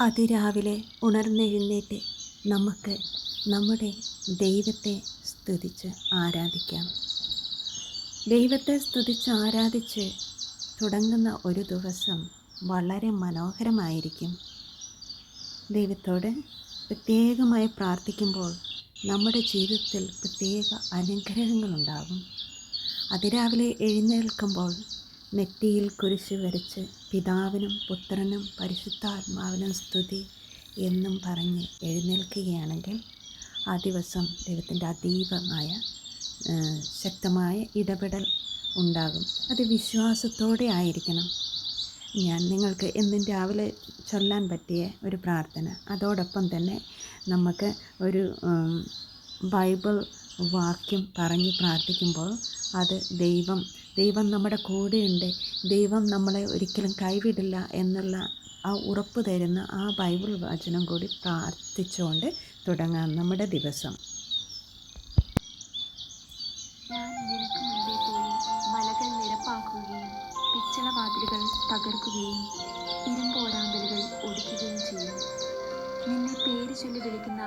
അതിരാവിലെ ഉണർന്നെഴുന്നേറ്റ് നമുക്ക് നമ്മുടെ ദൈവത്തെ സ്തുതിച്ച് ആരാധിക്കാം. ദൈവത്തെ സ്തുതിച്ച് ആരാധിച്ച് തുടങ്ങുന്ന ഒരു ദിവസം വളരെ മനോഹരമായിരിക്കും. ദൈവത്തോട് പ്രത്യേകമായി പ്രാർത്ഥിക്കുമ്പോൾ നമ്മുടെ ജീവിതത്തിൽ പ്രത്യേക അനുഗ്രഹങ്ങളുണ്ടാകും. അതിരാവിലെ എഴുന്നേൽക്കുമ്പോൾ നെറ്റിയിൽ കുരിശ് വരച്ച് പിതാവിനും പുത്രനും പരിശുദ്ധാത്മാവിനും സ്തുതി എന്നും പറഞ്ഞ് എഴുന്നേൽക്കുകയാണെങ്കിൽ ആ ദിവസം ദൈവത്തിന്റെ അതീവമായ ശക്തമായ ഇടപെടൽ ഉണ്ടാകും. അത് വിശ്വാസത്തോടെ ആയിരിക്കണം. ഞാൻ നിങ്ങൾക്ക് എന്നും രാവിലെ ചൊല്ലാൻ പറ്റിയ ഒരു പ്രാർത്ഥന. അതോടൊപ്പം തന്നെ നമുക്ക് ഒരു ബൈബിൾ വാക്യം പറഞ്ഞ് പ്രാർത്ഥിക്കുമ്പോൾ അത് ദൈവം ദൈവം നമ്മുടെ കൂടെയുണ്ട്. ദൈവം നമ്മളെ ഒരിക്കലും കൈവിടില്ല എന്നുള്ള ആ ഉറപ്പ് തരുന്ന ആ ബൈബിൾ വചനം കൂടി പ്രാർത്ഥിച്ചുകൊണ്ട് തുടങ്ങാം നമ്മുടെ ദിവസം. ഞാൻ നിനക്ക് മുൻപേ പോയി മലകൾ നിരപ്പാക്കുകയും പിച്ചളവാതിലുകൾ തകർക്കുകയും ഇരുമ്പോടാമ്പലുകൾ ഒടിക്കുകയും ചെയ്യും. നിന്നെ പേര് ചൊല്ലി വിളിക്കുന്ന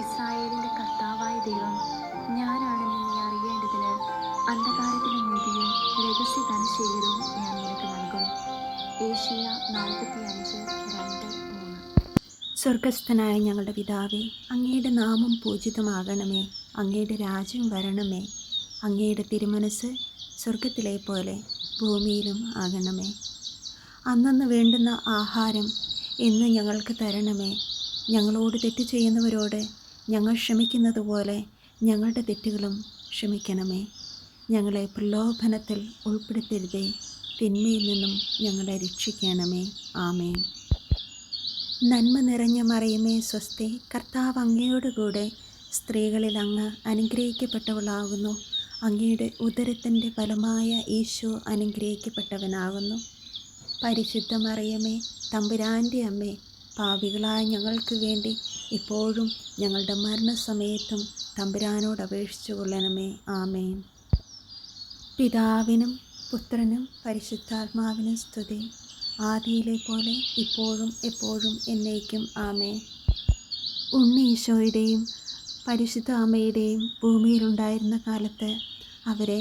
ഇസ്രായേലിന്റെ ധനശേഖരവും ഞാൻ നിനക്ക് നൽകും ഏഷ്യ നാൽപ്പത്തി അഞ്ച് രണ്ട് സ്വർഗസ്ഥനായ ഞങ്ങളുടെ പിതാവേ അങ്ങയുടെ നാമം പൂജിതമാകണമേ. അങ്ങയുടെ രാജ്യം വരണമേ. അങ്ങയുടെ തിരുമനസ് സ്വർഗത്തിലെ പോലെ ഭൂമിയിലും ആകണമേ. അന്നന്ന് വേണ്ടുന്ന ആഹാരം ഇന്ന് ഞങ്ങൾക്ക് തരണമേ. ഞങ്ങളോട് തെറ്റ് ചെയ്യുന്നവരോട് ഞങ്ങൾ ക്ഷമിക്കുന്നത് പോലെ ഞങ്ങളുടെ തെറ്റുകളും ക്ഷമിക്കണമേ. ഞങ്ങളെ പ്രലോഭനത്തിൽ ഉൾപ്പെടുത്തരുതേ. തിന്മയിൽ നിന്നും ഞങ്ങളെ രക്ഷിക്കണമേ. ആമേ നന്മ നിറഞ്ഞ മറിയമേ സ്വസ്തി. കർത്താവ് അങ്ങയോടുകൂടെ സ്ത്രീകളിൽ അങ്ങ് അനുഗ്രഹിക്കപ്പെട്ടവളാകുന്നു. അങ്ങയുടെ ഉദരത്തിന്റെ ഫലമായ ഈശോ അനുഗ്രഹിക്കപ്പെട്ടവനാകുന്നു. പരിശുദ്ധ മറിയമേ തമ്പുരാന്റെ അമ്മേ പാവികളായ ഞങ്ങൾക്ക് വേണ്ടി ഇപ്പോഴും ഞങ്ങളുടെ മരണസമയത്തും തമ്പുരാനോട് അപേക്ഷിച്ചു കൊള്ളണമേ. ആമേൻ. പിതാവിനും പുത്രനും പരിശുദ്ധാത്മാവിനും സ്തുതി. ആദിയിലെ പോലെ ഇപ്പോഴും എപ്പോഴും എന്നേക്കും ആമേ ഉണ്ണീശോയുടെയും പരിശുദ്ധ അമ്മയുടെയും ഭൂമിയിലുണ്ടായിരുന്ന കാലത്ത് അവരെ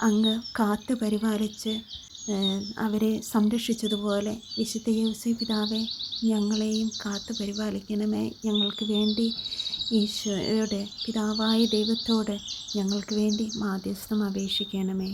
അങ്ങ് കാത്തു പരിപാലിച്ച് അവരെ സംരക്ഷിച്ചതുപോലെ വിശുദ്ധ യോസി പിതാവെ ഞങ്ങളെയും കാത്തു പരിപാലിക്കണമേ. ഞങ്ങൾക്ക് വേണ്ടി ഈശോയുടെ പിതാവായ ദൈവത്തോട് ഞങ്ങൾക്ക് വേണ്ടി മാധ്യസ്ഥം അപേക്ഷിക്കണമേ.